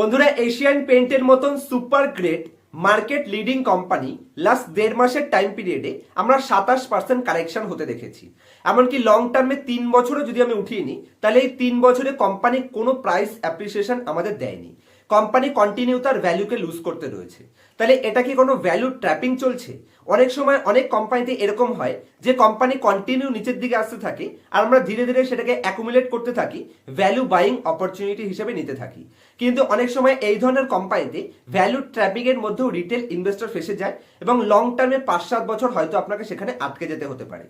বন্ধুরা এশিয়ান পেন্টের মতন super great market leading company last দেড় মাসের টাইম পিরিয়ডে আমরা সাতাশ পার্সেন্ট কারেকশন হতে দেখেছি। এমনকি লং টার্মে তিন বছরও যদি আমি উঠিয়ে নিই, তাহলে এই তিন বছরে কোম্পানি কোনো প্রাইস অ্যাপ্রিসিয়েশন আমাদের দেয়নি। কোম্পানি কন্টিনিউ তার ভ্যালুকে লুজ করতে রয়েছে। তাহলে এটা কি কোনো ভ্যালু ট্র্যাপিং চলছে? অনেক সময় অনেক কোম্পানিতে এরকম হয় যে কোম্পানি কন্টিনিউ নিচের দিকে আসতে থাকে আর আমরা ধীরে ধীরে সেটাকে অ্যাকুমুলেট করতে থাকি ভ্যালু বাইং অপরচুনিটি হিসেবে নিতে থাকি। কিন্তু অনেক সময় এই ধরনের কোম্পানিতে ভ্যালু ট্র্যাপিং এর মধ্যেও রিটেল ইনভেস্টর ফেসে যায় এবং লং টার্মে পাঁচ সাত বছর হয়তো আপনাকে সেখানে আটকে যেতে হতে পারে।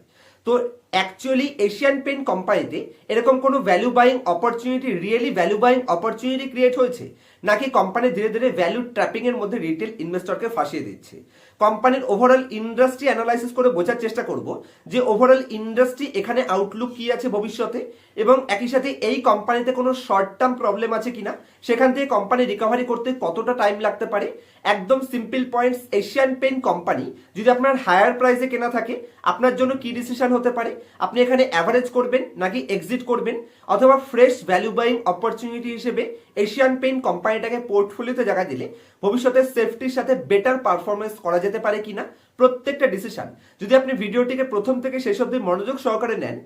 তো অ্যাকচুয়ালি এশিয়ান পেন্ট কোম্পানিতে এরকম কোনো value buying opportunity really value buying opportunity create হয়েছে? নাকি কোম্পানি ধীরে ধীরে ভ্যালু ট্র্যাপিং এর মধ্যে রিটেল ইনভেস্টরকে ফাঁসিয়ে দিচ্ছে? কোম্পানির ওভারঅল ইন্ডাস্ট্রি অ্যানালাইসিস করে বোঝার চেষ্টা করব যে ওভারঅল ইন্ডাস্ট্রি এখানে আউটলুক কি আছে ভবিষ্যতে এবং একই সাথে এই কোম্পানিতে কোনো শর্ট টার্ম প্রবলেম আছে কিনা, সেখান থেকে কোম্পানি রিকভারি করতে কতটা টাইম লাগতে পারে? একদম simple points Asian paint company, যদি আপনার হায়ার প্রাইসে কেনা থাকে, আপনার জন্য কি ডিসিশন হতে পারে? আপনি এখানে অ্যাভারেজ করবেন নাকি এক্সিট করবেন? অথবা ফ্রেশ ভ্যালু বাইং অপরচুনিটি হিসেবে এশিয়ান পেন কোম্পানিটাকে পোর্টফোলিওতে জায়গা দিলে ভবিষ্যতে সেফটির সাথে বেটার পারফরমেন্স করা যেতে পারে কিনা প্রত্যেকটা ডিসিশন যদি আপনি ভিডিওটিকে প্রথম থেকে শেষ অব্দি মনোযোগ সহকারে নেন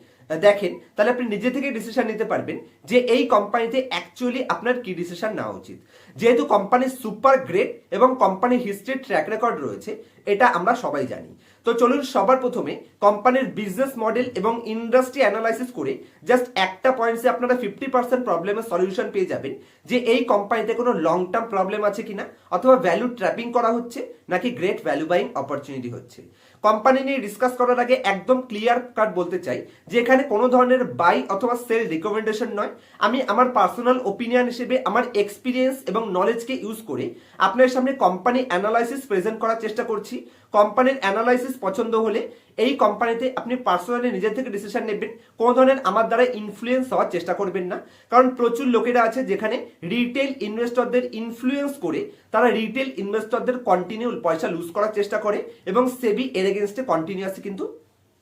দেখেন, তাহলে আপনি নিজে থেকে ডিসিশন নিতে পারবেন যে এই কোম্পানিতে অ্যাকচুয়ালি আপনার কি ডিসিশন নেওয়া উচিত। যেহেতু কোম্পানি সুপার গ্রেট এবং কোম্পানির হিস্ট্রির ট্র্যাক রেকর্ড রয়েছে, এটা আমরা সবাই জানি। তো চলুন সবার প্রথমে কোম্পানির বিজনেস মডেল এবং ইন্ডাস্ট্রি অ্যানালাইসিস করে জাস্ট একটা পয়েন্টসে আপনারা ফিফটি পার্সেন্ট প্রবলেমের সলিউশন পেয়ে যাবেন যে এই কোম্পানিতে কোনো লং টার্ম প্রবলেম আছে কিনা অথবা ভ্যালু ট্র্যাপিং করা হচ্ছে নাকি গ্রেট ভ্যালু বাইং অপরচুনিটি হচ্ছে। কোম্পানি নিয়ে ডিসকাস করার আগে একদম ক্লিয়ার কাট বলতে চাই যে এখানে কোনো ধরনের বাই অথবা সেল রিকমেন্ডেশন নয়। আমি আমার পার্সোনাল ওপিনিয়ন হিসেবে আমার এক্সপিরিয়েন্স এবং নলেজকে ইউজ করে আপনার সামনে কোম্পানি অ্যানালাইসিস প্রেজেন্ট করার চেষ্টা করছি। কোম্পানির অ্যানালাইসিস পছন্দ হলে এই কোম্পানিতে আপনি পার্সোনালি নিজের থেকে ডিসিশন নেবেন। কোনো ধরনের আমার দ্বারা ইনফ্লুয়েন্স হওয়ার চেষ্টা করবেন না। কারণ প্রচুর লোকেরা আছে যেখানে রিটেল ইনভেস্টরদের ইনফ্লুয়েন্স করে তারা রিটেল ইনভেস্টরদের কন্টিনিউ পয়সা লুজ করার চেষ্টা করে এবং সেবি এর এগেনস্টে কন্টিনিউয়াসলি কিন্তু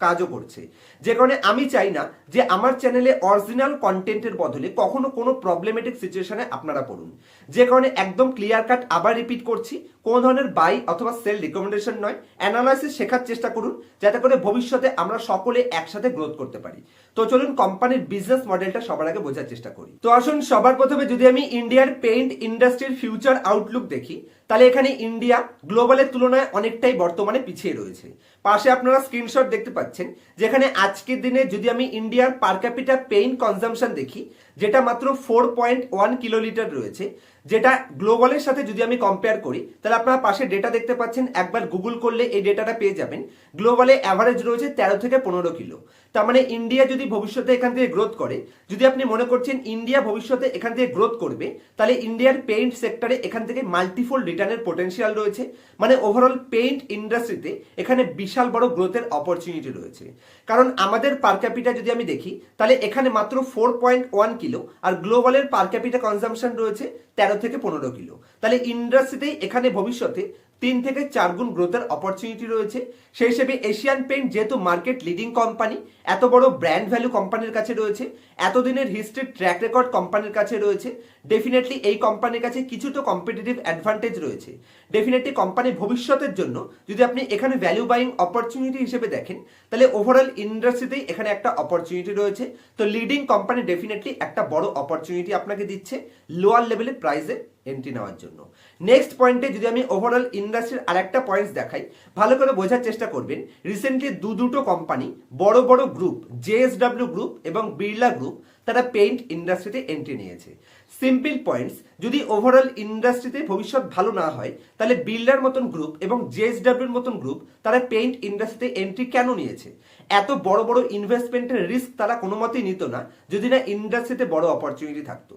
কাজও করছে। যে কারণে আমি চাই না যে আমার চ্যানেলে অরিজিনাল কন্টেন্টের বদলে কখনো কোনো প্রবলেমেটিক সিচুয়েশনে আপনারা পড়ুন। যে কারণে একদম ক্লিয়ার কাট আবার রিপিট করছি। কোনো ধরনের বাই অথবা সেল রিকমেন্ডেশন নয় অ্যানালাইসিস শেখার চেষ্টা করুন, যাতে করে ভবিষ্যতে আমরা সকলে একসাথে গ্রোথ করতে পারি। তো চলুন কোম্পানির বিজনেস মডেলটা সবার আগে বোঝার চেষ্টা করি। তো আসুন, সবার প্রথমে যদি আমি ইন্ডিয়ার পেইন্ট ইন্ডাস্ট্রির ফিউচার আউটলুক দেখি, তাহলে এখানে ইন্ডিয়া গ্লোবালের তুলনায় অনেকটাই বর্তমানে পিছিয়ে রয়েছে। পাশে আপনারা স্ক্রিনশট দেখতে পাচ্ছেন, যেখানে আজকের দিনে যদি আমি ইন্ডিয়ার পার ক্যাপিটা পেইন্ট কনজামশন দেখি যেটা মাত্র ফোর পয়েন্ট ওয়ান কিলোলিটার রয়েছে, যেটা গ্লোবালের সাথে যদি আমি কম্পেয়ার করি, তাহলে আপনারা পাশে ডেটা দেখতে পাচ্ছেন, একবার গুগল করলে এই ডেটাটা পেয়ে যাবেন। গ্লোবালে অ্যাভারেজ রয়েছে তেরো থেকে পনেরো কিলো। তার মানে ইন্ডিয়া যদি ভবিষ্যতে এখান থেকে গ্রোথ করে, যদি আপনি মনে করছেন ইন্ডিয়া ভবিষ্যতে এখান থেকে গ্রোথ করবে, তাহলে ইন্ডিয়ার পেইন্ট সেক্টরে এখান থেকে মাল্টিফোল রিটার্নের পোটেন্সিয়াল রয়েছে। মানে ওভারঅল পেইন্ট ইন্ডাস্ট্রিতে এখানে বিশাল বড় গ্রোথের অপরচুনিটি রয়েছে। কারণ আমাদের পার ক্যাপিটা যদি আমি দেখি, তাহলে এখানে মাত্র ফোর পয়েন্ট ওয়ান কিলো, আর গ্লোবালের পার ক্যাপিটা কনজামশন রয়েছে তেরো থেকে পনেরো কিলো। তাহলে ইন্ডাস্ট্রিতেই এখানে ভবিষ্যতে তিন থেকে চার গুণ গ্রোথের অপরচুনিটি রয়েছে। সেই হিসেবে এশিয়ান পেইন্ট যেহেতু মার্কেট লিডিং কোম্পানি এত বড় ব্র্যান্ড ভ্যালু কোম্পানির কাছে রয়েছে, এতদিনের হিস্ট্রি ট্র্যাক রেকর্ড কোম্পানির কাছে রয়েছে ডেফিনেটলি এই কোম্পানির কাছে কিছু তো কম্পিটিটিভ অ্যাডভান্টেজ রয়েছে। ডেফিনেটলি কোম্পানি ভবিষ্যতের জন্য যদি আপনি এখানে ভ্যালু বাইং অপরচুনিটি হিসেবে দেখেন, তাহলে ওভারঅল ইন্ডাস্ট্রিতেই এখানে একটা অপরচুনিটি রয়েছে। তো লিডিং কোম্পানি ডেফিনেটলি একটা বড় অপরচুনিটি আপনাকে দিচ্ছে লোয়ার লেভেলের প্রাইসে এন্ট্রি নেওয়ার জন্য। নেক্সট পয়েন্টে যদি আমি ওভারঅল ইন্ডাস্ট্রির আরেকটা পয়েন্টস দেখাই, ভালো করে বোঝার চেষ্টা করবেন। রিসেন্টলি দু দুটো কোম্পানি বড় বড় গ্রুপ জেএসডব্লিউ গ্রুপ এবং বিড়লা গ্রুপ তারা পেইন্ট ইন্ডাস্ট্রিতে এন্ট্রি নিয়েছে। সিম্পল পয়েন্টস যদি ওভারঅল ইন্ডাস্ট্রিতে ভবিষ্যৎ ভালো না হয়, তাহলে বিল্ডার মতন গ্রুপ এবং জেএসডব্লিউর মতন গ্রুপ তারা পেইন্ট ইন্ডাস্ট্রিতে এন্ট্রি কেন নিয়েছে? এত বড় বড় ইনভেস্টমেন্টের রিস্ক তারা কোনো মতেই নিত না, যদি না ইন্ডাস্ট্রিতে বড় অপরচুনিটি থাকতো।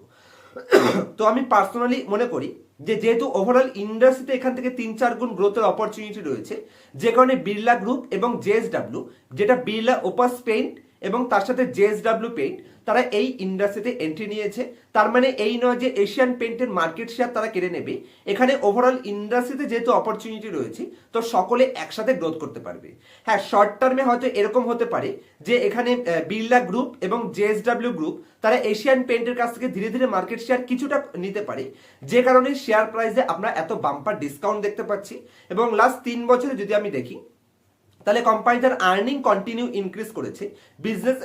তো আমি পার্সোনালি মনে করি যে যেহেতু ওভারঅল ইন্ডাস্ট্রিতে এখান থেকে তিন চার গুণ গ্রোথের অপরচুনিটি রয়েছে, যে কারণে বিড়লা গ্রুপ এবং জেএসডাব্লিউ যেটা বিড়লা ওপাস পেইন্ট এবং তার সাথে জেএসডাব্লিউ পেইন্ট তারা এই ইন্ডাস্ট্রিতে এন্ট্রি নিয়েছে। তার মানে এই নয় যে এশিয়ান পেইন্টের মার্কেট শেয়ার তারা কেড়ে নেবে। এখানে ওভারঅল ইন্ডাস্ট্রিতে যেহেতু অপরচুনিটি রয়েছে, তো সকলে একসাথে গ্রোথ করতে পারবে। হ্যাঁ শর্ট টার্মে হয়তো এরকম হতে পারে যে এখানে বিড়লা গ্রুপ এবং জেএসডাব্লিউ গ্রুপ তারা এশিয়ান পেইন্টের কাছ থেকে ধীরে ধীরে মার্কেট শেয়ার কিছুটা নিতে পারে। যে কারণে শেয়ার প্রাইসে আমরা এত বাম্পার ডিসকাউন্ট দেখতে পাচ্ছি। এবং লাস্ট তিন বছরে যদি আমি দেখি তাহলে কোম্পানিটার আর্নিং কন্টিনিউ ইনক্রিজ করেছে। বিজনেস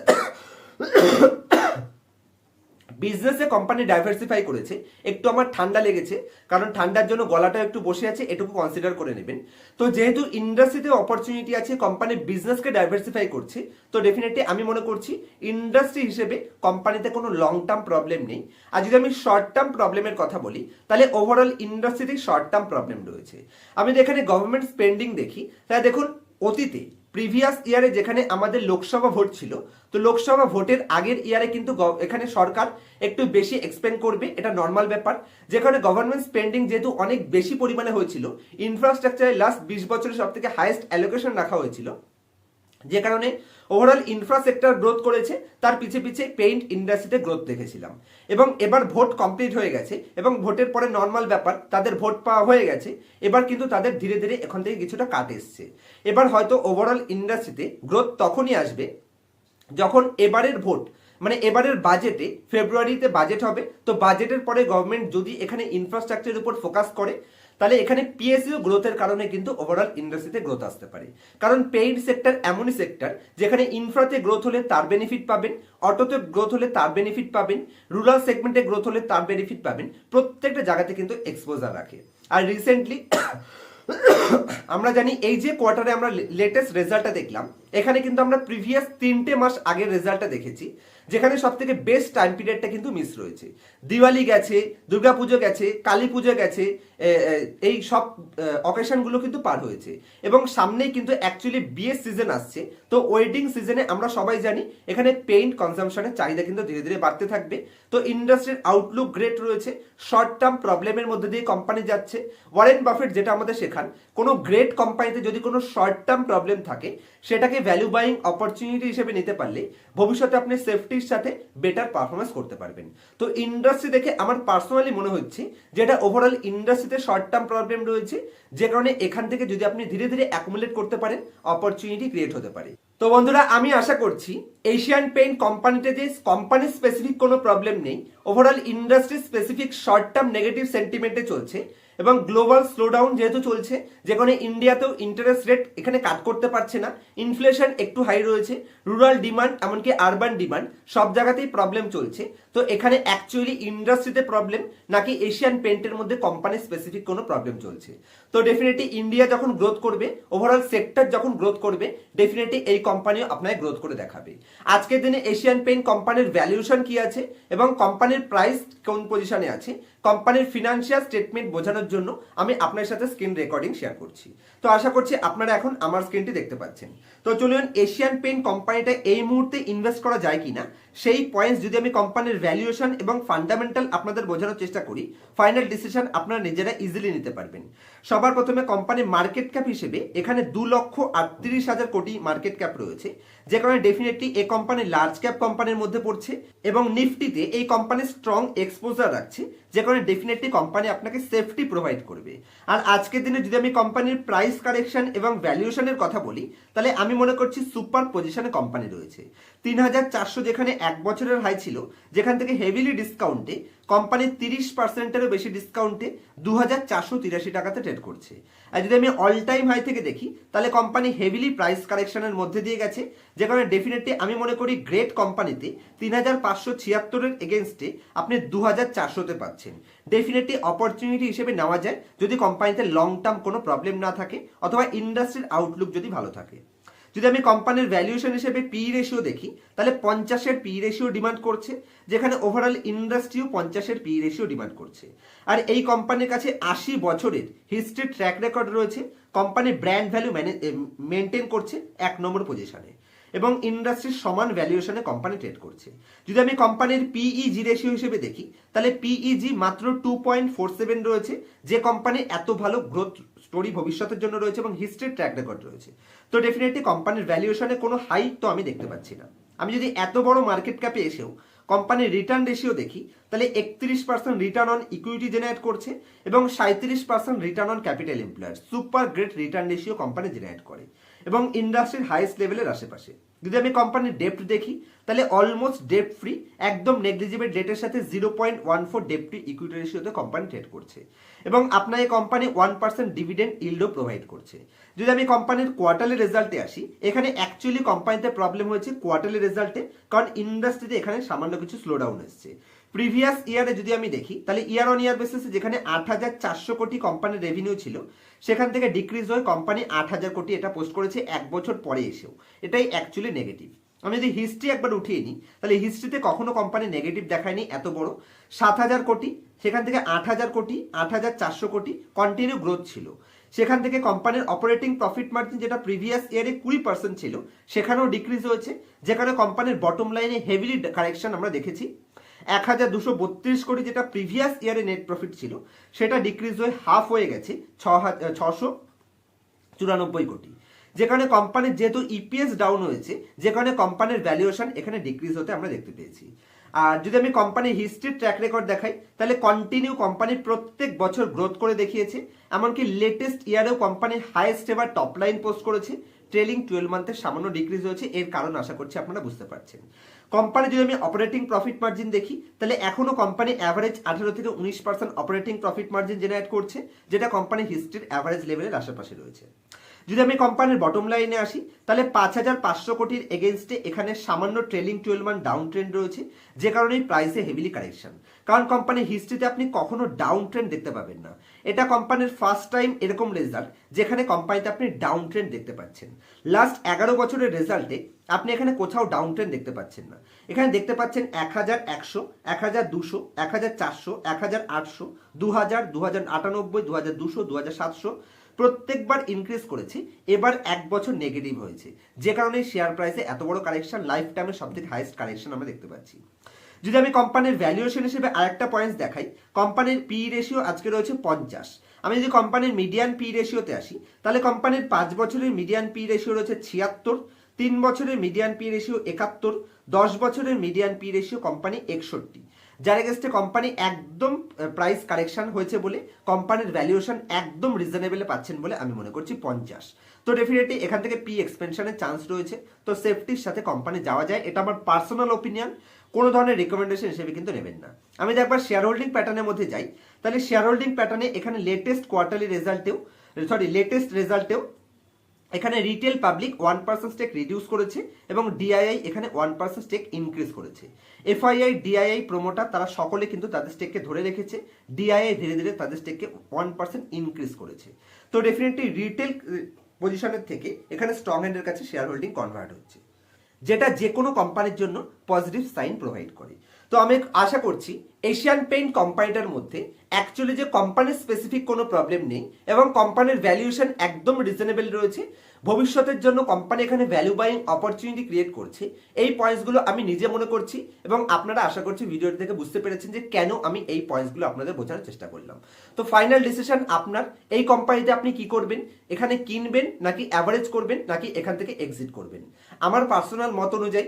বিজনেসে কোম্পানি ডাইভার্সিফাই করেছে। একটু আমার ঠান্ডা লেগেছে, কারণ ঠান্ডার জন্য গলাটা একটু বসে আছে, এটুকু কনসিডার করে নেবেন। তো যেহেতু ইন্ডাস্ট্রিতে অপরচুনিটি আছে কোম্পানি বিজনেসকে ডাইভার্সিফাই করছে, তো ডেফিনেটলি আমি মনে করছি ইন্ডাস্ট্রি হিসেবে কোম্পানিতে কোনো লং টার্ম প্রবলেম নেই। আর যদি আমি শর্ট টার্ম প্রবলেমের কথা বলি, তাহলে ওভারঅল ইন্ডাস্ট্রিতে শর্ট টার্ম প্রবলেম রয়েছে। আমি যদি এখানে গভর্নমেন্ট স্পেন্ডিং দেখি, তাহলে দেখুন অতীতে প্রিভিয়াস ইয়ারে যেখানে আমাদের লোকসভা ভোট ছিল, তো লোকসভা ভোটের আগের ইয়ারে কিন্তু এখানে সরকার একটু বেশি এক্সপেন্ড করবে, এটা নর্মাল ব্যাপার। যেখানে গভর্নমেন্ট স্পেন্ডিং যেহেতু অনেক বেশি পরিমাণে হয়েছিল ইনফ্রাস্ট্রাকচারে লাস্ট বিশ বছরে সব থেকে হাইয়েস্ট অ্যালোকেশন রাখা হয়েছিল। যে কারণে ওভারঅল ইনফ্রাস্ট্রাকচার গ্রোথ করেছে, তার পিছে পিছে পেইন্ট ইন্ডাস্ট্রিতে গ্রোথ দেখেছিলাম। এবং এবার ভোট কমপ্লিট হয়ে গেছে, এবং ভোটের পরে নর্মাল ব্যাপার, তাদের ভোট পাওয়া হয়ে গেছে, এবার কিন্তু তাদের ধীরে ধীরে এখান থেকে কিছুটা কাট এসছে। এবার হয়তো ওভারঅল ইন্ডাস্ট্রিতে গ্রোথ তখনই আসবে, যখন এবারের ভোট মানে এবারের বাজেটে ফেব্রুয়ারিতে বাজেট হবে, তো বাজেটের পরে গভর্নমেন্ট যদি এখানে ইনফ্রাস্ট্রাকচারের উপর ফোকাস করে তাহলে এখানে পিএসইউ গ্রোথের কারণে কিন্তু ওভারঅল ইন্ডাস্ট্রিতে গ্রোথ আসতে পারে। কারণ পেইড সেক্টর এমনই সেক্টর যেখানে ইনফ্রাতে গ্রোথ হলে তার বেনিফিট পাবেন অটোতে গ্রোথ হলে তার বেনিফিট পাবেন রুরাল সেগমেন্টে গ্রোথ হলে তার বেনিফিট পাবেন, প্রত্যেকটা জায়গাতে কিন্তু এক্সপোজার রাখে। আর রিসেন্টলি আমরা জানি এই যে কোয়ার্টারে আমরা লেটেস্ট রেজাল্টটা দেখলাম, এখানে কিন্তু আমরা প্রিভিয়াস তিনটে মাস আগের রেজাল্টটা দেখেছি। যেখানে সব থেকে বেস্ট টাইম পিরিয়ডটা কিন্তু মিস রয়েছে। দিওয়ালি গেছে, দুর্গাপুজো গেছে কালী পুজো গেছে এই সব অকেশনগুলো কিন্তু পার হয়েছে। এবং সামনেই কিন্তু অ্যাকচুয়ালি বিয়ের সিজন আসছে। তো ওয়েডিং সিজনে আমরা সবাই জানি, এখানে পেইন্ট কনজামশনের চাহিদা কিন্তু ধীরে ধীরে বাড়তে থাকবে। তো ইন্ডাস্ট্রির আউটলুক গ্রেট রয়েছে। শর্ট টার্ম প্রবলেমের মধ্যে দিয়ে কোম্পানি যাচ্ছে। ওয়ারেন বাফেট যেটা আমাদের শেখান, কোনো গ্রেট কোম্পানিতে যদি কোনো শর্ট টার্ম প্রবলেম থাকে, সেটাকে ভ্যালু বাইং অপরচুনিটি হিসেবে নিতে পারলে, ভবিষ্যতে আপনি সেফটির সাথে বেটার পারফরমেন্স করতে পারবেন। তো ইন্ডাস্ট্রি দেখে আমার পার্সোনালি মনে হচ্ছে যেটা ওভারঅল ইন্ডাস্ট্রিতে শর্ট টার্ম প্রবলেম রয়েছে, যে কারণে এখান থেকে যদি আপনি ধীরে ধীরে অ্যাকুমুলেট করতে পারেন অপরচুনিটি ক্রিয়েট হতে পারে। তো বন্ধুরা, আমি আশা করছি এশিয়ান পেইন্ট কোম্পানিতে যে কোম্পানি স্পেসিফিক কোনো প্রবলেম নেই overall industry specific short term negative সেন্টিমেন্টে চলছে। এবং গ্লোবাল স্লোডাউন যেহেতু চলছে যেখানে ইন্ডিয়াতেও ইন্টারেস্ট রেট এখানে কাট করতে পারছে না। ইনফ্লেশন একটু হাই রয়েছে রুরাল ডিমান্ড এমনকি আরবান ডিমান্ড সব জায়গাতেই প্রবলেম চলছে। তো এখানে অ্যাকচুয়ালি ইন্ডাস্ট্রিতে প্রবলেম নাকি এশিয়ান পেন্টের মধ্যে কোম্পানি স্পেসিফিক কোনো প্রবলেম চলছে। তো ডেফিনেটলি ইন্ডিয়া যখন গ্রোথ করবে ওভারঅল সেক্টর যখন গ্রোথ করবে ডেফিনেটলি এই কোম্পানিও আপনাকে গ্রোথ করে দেখাবে। আজকের দিনে এশিয়ান পেন্ট কোম্পানির ভ্যালুয়েশন কি আছে, এবং কোম্পানির প্রাইস কোন পজিশনে আছে কোম্পানির ফিনান্সিয়াল স্টেটমেন্ট বোঝানোর জন্য আমি আপনার সাথে স্ক্রিন রেকর্ডিং শেয়ার করছি। তো আশা করছি আপনারা এখন আমার স্ক্রিনটি দেখতে পাচ্ছেন। তো চলুন এশিয়ান পেইন্ট কোম্পানিটা এই মুহূর্তে ইনভেস্ট করা যায় কিনা সেই পয়েন্টস যদি আমি কোম্পানির ভ্যালুয়েশন এবং ফান্ডামেন্টাল আপনাদের বোঝানোর চেষ্টা করি ফাইনাল ডিসিশন আপনারা নিজেরা ইজিলি নিতে পারবেন। সবার প্রথমে কোম্পানির মার্কেট ক্যাপ হিসেবে এখানে দু লক্ষ আটত্রিশ হাজার কোটি মার্কেট ক্যাপ রয়েছে, যে কারণে ডেফিনেটলি এই কোম্পানি লার্জ ক্যাপ কোম্পানির মধ্যে পড়ছে এবং নিফটিতে এই কোম্পানি স্ট্রং এক্সপোজার রাখছে, যে কারণে ডেফিনেটলি কোম্পানি আপনাকে সেফটি প্রোভাইড করবে। আর আজকের দিনে যদি আমি কোম্পানির প্রাইস কারেকশন এবং ভ্যালুয়েশনের কথা বলি, তাহলে আমি মনে করছি সুপার পজিশনে কোম্পানি রয়েছে। তিন হাজার চারশো যেখানে এক বছরের হাই ছিল, যেখান থেকে হেভিলি ডিসকাউন্টে কোম্পানি তিরিশ পার্সেন্টেরও বেশি ডিসকাউন্টে দু হাজার চারশো তিরাশি টাকাতে ট্রেড করছে। আর যদি আমি অল টাইম হাই থেকে দেখি, তাহলে কোম্পানি হেভিলি প্রাইস কারেকশনের মধ্যে দিয়ে গেছে, যে কারণে ডেফিনেটলি আমি মনে করি গ্রেট কোম্পানিতে তিন হাজার পাঁচশো ছিয়াত্তরের এগেনস্টে আপনি দু হাজার চারশোতে পাচ্ছেন। ডেফিনেটলি অপরচুনিটি হিসেবে নেওয়া যায়, যদি কোম্পানিতে লং টার্ম কোনো প্রবলেম না থাকে, অথবা ইন্ডাস্ট্রির আউটলুক যদি ভালো থাকে। যদি আমি কোম্পানির ভ্যালুয়েশন হিসেবে পি রেশিও দেখি, তাহলে পঞ্চাশের পি রেশিও ডিমান্ড করছে, যেখানে ওভারঅল ইন্ডাস্ট্রিও পঞ্চাশের পি রেশিও ডিমান্ড করছে। আর এই কোম্পানির কাছে আশি বছরের হিস্ট্রি ট্র্যাক রেকর্ড রয়েছে কোম্পানি ব্র্যান্ড ভ্যালু মেনটেন করছে এক নম্বর পজিশনে এবং ইন্ডাস্ট্রির সমান ভ্যালুয়েশনে কোম্পানি ট্রেড করছে। যদি আমি কোম্পানির পিইজি রেশিও হিসেবে দেখি, তাহলে পিইজি মাত্র টু পয়েন্ট ফোর সেভেন রয়েছে, যে কোম্পানি এত ভালো গ্রোথ স্টোরি ভবিষ্যতের জন্য রয়েছে এবং হিস্ট্রির ট্র্যাক রেকর্ড রয়েছে। তো ডেফিনেটলি কোম্পানির ভ্যালুয়েশনে কোনো হাই তো আমি দেখতে পাচ্ছি না। আমি যদি এত বড় মার্কেট ক্যাপে এসেও কোম্পানির রিটার্ন রেশিও দেখি, তাহলে একত্রিশ percent return on equity generate করছে এবং সাঁত্রিশ percent return on capital employer super great return ratio company generate করে এবং ইন্ডাস্ট্রির হাইয়েস্ট লেভেলের আশেপাশে। যদি আমি কোম্পানির ডেপ্ট দেখি, তাহলে অলমোস্ট ডেপ ফ্রি একদম নেগলিজিবল ডেটের সাথে zero point one four debt to equity রেশিওতে company trade করছে। এবং আপনার এই কোম্পানি ওয়ান পার্সেন্ট ডিভিডেন্ড ইল্ডও প্রোভাইড করছে। যদি আমি কোম্পানির কোয়ার্টারলি রেজাল্টে আসি, এখানে অ্যাকচুয়ালি কোম্পানিতে প্রবলেম হয়েছে কোয়ার্টারলি রেজাল্টে কারণ ইন্ডাস্ট্রিতে এখানে সামান্য কিছু স্লো ডাউন এসছে। প্রিভিয়াস ইয়ারে যদি আমি দেখি, তাহলে ইয়ার অন ইয়ার বেসিসে যেখানে আট হাজার চারশো কোটি কোম্পানির রেভিনিউ ছিল, সেখান থেকে ডিক্রিজ হয়ে কোম্পানি আট হাজার কোটি এটা পোস্ট করেছে এক বছর পরে এসেও। এটাই অ্যাকচুয়ালি নেগেটিভ আমি যদি হিস্ট্রি একবার উঠিয়ে নিই, তাহলে হিস্ট্রিতে কখনো কোম্পানি নেগেটিভ দেখায়নি, এত বড়। সাত হাজার কোটি, সেখান থেকে আট হাজার কোটি, আট হাজার চারশো কোটি কন্টিনিউ গ্রোথ ছিল। সেখান থেকে কোম্পানির অপারেটিং প্রফিট মার্জিন যেটা প্রিভিয়াস ইয়ারে কুড়ি পার্সেন্ট ছিল, সেখানেও ডিক্রিজ হয়েছে। যেখানে কোম্পানির বটম লাইনে হেভিলি কারেকশন আমরা দেখেছি। এক হাজার দুশো বত্রিশ কোটি যেটা প্রিভিয়াস ইয়ারে নেট প্রফিট ছিল, সেটা ডিক্রিজ হয়ে হাফ হয়ে গেছে ছ ছশো চুরানব্বই কোটি। যেখানে কোম্পানির যেহেতু ইপিএস ডাউন হয়েছে, যেখানে কোম্পানির ভ্যালুয়েশন এখানে ডিক্রিজ হতে আমরা দেখতে পেয়েছি। আর যদি আমি কোম্পানির হিস্ট্রির ট্র্যাক রেকর্ড দেখাই, তাহলে কন্টিনিউ কোম্পানি প্রত্যেক বছর গ্রোথ করে দেখিয়েছে, এমনকি লেটেস্ট ইয়ারেও কোম্পানি হাইয়েস্ট এবার টপ লাইন পোস্ট করেছে ট্রেলিং টুয়েলভ মান্থের সামান্য ডিক্রিজ হয়েছে, এর কারণ আশা করছি আপনারা বুঝতে পারছেন। কোম্পানি যদি আমি অপারেটিং প্রফিট মার্জিন দেখি, তাহলে এখনও কোম্পানি অ্যাভারেজ আঠারো থেকে উনিশ percent operating profit margin generate করছে, যেটা কোম্পানি হিস্ট্রির অ্যাভারেজ লেভেলের আশেপাশে রয়েছে। যদি আমি কোম্পানির বটম লাইনে আসি, তাহলে পাঁচ হাজার পাঁচশো কোটির এগেনস্টে এখানে সামান্য trailing twelve month down trend রয়েছে, যে কারণে প্রাইসে হেভিলি কারেকশন কারণ কোম্পানির হিস্ট্রিতে আপনি কখনো ডাউন ট্রেন্ড দেখতে পাবেন না। এটা কোম্পানির ফার্স্ট টাইম এরকম রেজাল্ট যেখানে কোম্পানিতে আপনি ডাউন ট্রেন্ড দেখতে পাচ্ছেন। লাস্ট এগারো বছরের রেজাল্টে আপনি এখানে কোথাও ডাউন ট্রেন্ড দেখতে পাচ্ছেন না। এখানে দেখতে পাচ্ছেন এক হাজার একশো, এক হাজার দুশো, এক হাজার চারশো, এক হাজার আটশো দু হাজার দু হাজার আটানব্বই দু হাজার দুশো দু হাজার সাতশো প্রত্যেকবার ইনক্রিজ করেছি, এবার এক বছর নেগেটিভ হয়েছে। যে কারণে শেয়ার প্রাইসে এত বড় কারেকশন লাইফ টাইমের সব থেকে হাইস্ট কারেকশন আমরা দেখতে পাচ্ছি। যদি আমি কোম্পানির ভ্যালুয়েশন হিসেবে আরেকটা পয়েন্টস দেখাই কোম্পানির পি রেশিও আজকে রয়েছে পঞ্চাশ। আমি যদি কোম্পানির মিডিয়ান পি রেশিওতে আসি, তাহলে কোম্পানির পাঁচ বছরের মিডিয়ান পি রেশিও রয়েছে ছিয়াত্তর, তিন বছরের মিডিয়ান পি রেশিও একাত্তর, দশ বছরের মিডিয়ান পি রেশিও কোম্পানি একষট্টি। যার এগেস্টে কোম্পানি একদম প্রাইস কারেকশন হয়েছে বলে কোম্পানির ভ্যালুয়েশন একদম রিজনেবলে পাচ্ছেন বলে আমি মনে করছি পঞ্চাশ। তো ডেফিনেটলি এখান থেকে পি এক্সপেনশনের চান্স রয়েছে। তো সেফটির সাথে কোম্পানি যাওয়া যায়, এটা আমার পার্সোনাল ওপিনিয়ন কোনো ধরনের রিকমেন্ডেশন হিসেবে কিন্তু নেবেন না। আমি যদি একবার শেয়ার হোল্ডিং প্যাটার্নের মধ্যে যাই, তাহলে শেয়ার হোল্ডিং প্যাটার্নে এখানে লেটেস্ট কোয়ার্টারলি রেজাল্টেও সরি লেটেস্ট রেজাল্টেও এখানে retail public one percent stake reduce করেছে এবং ডিআইআই এখানে ওয়ান পার্সেন্ট স্টেক ইনক্রিজ করেছে। এফআইআই ডিআইআই প্রোমোটার তারা সকলে কিন্তু তাদের স্টেককে ধরে রেখেছে। ডিআইআই ধীরে ধীরে তাদের স্টেককে ওয়ান পার্সেন্ট ইনক্রিজ করেছে। তো ডেফিনেটলি রিটেল পজিশনের থেকে এখানে স্ট্রং হ্যান্ডের কাছে শেয়ার হোল্ডিং কনভার্ট হচ্ছে। যেটা যে কোনো কোম্পানির জন্য পজিটিভ সাইন প্রোভাইড করে। তো আমি আশা করছি এশিয়ান পেইন্ট কোম্পানিটার মধ্যে অ্যাকচুয়ালি যে কোম্পানির স্পেসিফিক কোনো প্রবলেম নেই এবং কোম্পানির ভ্যালুয়েশন একদম রিজনেবল রয়েছে, ভবিষ্যতের জন্য কোম্পানি এখানে ভ্যালু বাইং অপরচুনিটি ক্রিয়েট করছে, এই পয়েন্টসগুলো আমি নিজে মনে করছি এবং আপনারা আশা করছি ভিডিওটি থেকে বুঝতে পেরেছেন যে কেন আমি এই পয়েন্টসগুলো আপনাদের বোঝানোর চেষ্টা করলাম। তো ফাইনাল ডিসিশন আপনার, এই কোম্পানিতে আপনি কি করবেন? এখানে কিনবেন নাকি অ্যাভারেজ করবেন নাকি এখান থেকে এক্সিট করবেন? আমার পার্সোনাল মত অনুযায়ী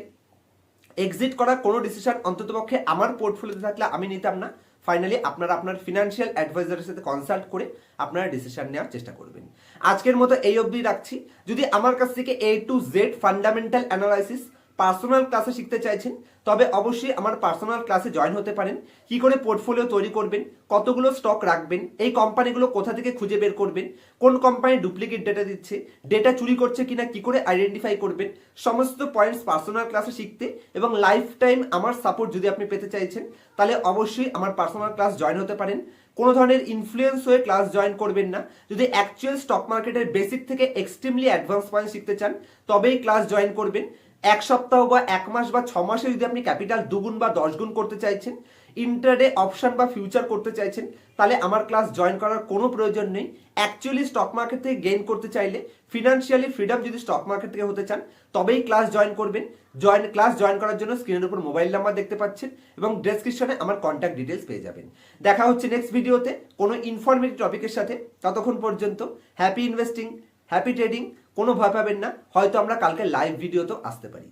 এক্সিট করা কোনো ডিসিশন অন্ততপক্ষে আমার পোর্টফোলিওতে থাকলে আমি নিতাম না। ফাইনালি আপনারা আপনার ফিনান্সিয়াল অ্যাডভাইজারের সাথে কনসাল্ট করে আপনারা ডিসিশন নেওয়ার চেষ্টা করবেন। আজকের মতো এই অবধি রাখছি। যদি আমার কাছ থেকে A to Z fundamental analysis personal ক্লাসে শিখতে চাইছেন তবে অবশ্যই আমার পার্সোনাল ক্লাসে জয়েন হতে পারেন। কি করে পোর্টফোলিও তৈরি করবেন? কতগুলো স্টক রাখবেন? এই কোম্পানিগুলো কোথা থেকে খুঁজে বের করবেন? কোন কোম্পানি ডুপ্লিকেট ডেটা দিচ্ছে? ডেটা চুরি করছে কিনা? কি করে আইডেন্টিফাই করবেন? সমস্ত পয়েন্টস পার্সোনাল ক্লাসে শিখতে এবং লাইফ টাইম আমার সাপোর্ট যদি আপনি পেতে চাইছেন, তাহলে অবশ্যই আমার পার্সোনাল ক্লাস জয়েন হতে পারেন। কোনো ধরনের ইনফ্লুয়েন্স হয়ে ক্লাস জয়েন করবেন না। যদি অ্যাকচুয়াল স্টক মার্কেটের বেসিক থেকে এক্সট্রিমলি অ্যাডভান্স পয়েন্ট শিখতে চান, তবেই ক্লাস জয়েন করবেন। এক সপ্তাহ বা এক মাস বা ছ মাসে যদি আপনি ক্যাপিটাল দুগুণ বা দশ গুণ করতে চাইছেন ইন্টারডে অপশন বা ফিউচার করতে চাইছেন, তাহলে আমার ক্লাস জয়েন করার কোনো প্রয়োজন নেই। অ্যাকচুয়ালি স্টক মার্কেট থেকে গেইন করতে চাইলে ফিনান্সিয়ালি ফ্রিডম যদি স্টক মার্কেট থেকে হতে চান, তবেই ক্লাস জয়েন করবেন। জয়েন ক্লাস জয়েন করার জন্য স্ক্রিনের উপর মোবাইল নাম্বার দেখতে পাচ্ছেন এবং ডেসক্রিপশনে আমার কন্ট্যাক্ট ডিটেলস পেয়ে যাবেন। দেখা হচ্ছে নেক্সট ভিডিওতে কোনো ইনফরমেটিভ টপিকের সাথে। ততক্ষণ পর্যন্ত হ্যাপি ইনভেস্টিং হ্যাপি ট্রেডিং কোনো ভয় পাবেন না। হয়তো আমরা কালকে লাইভ ভিডিওতেও আসতে পারি।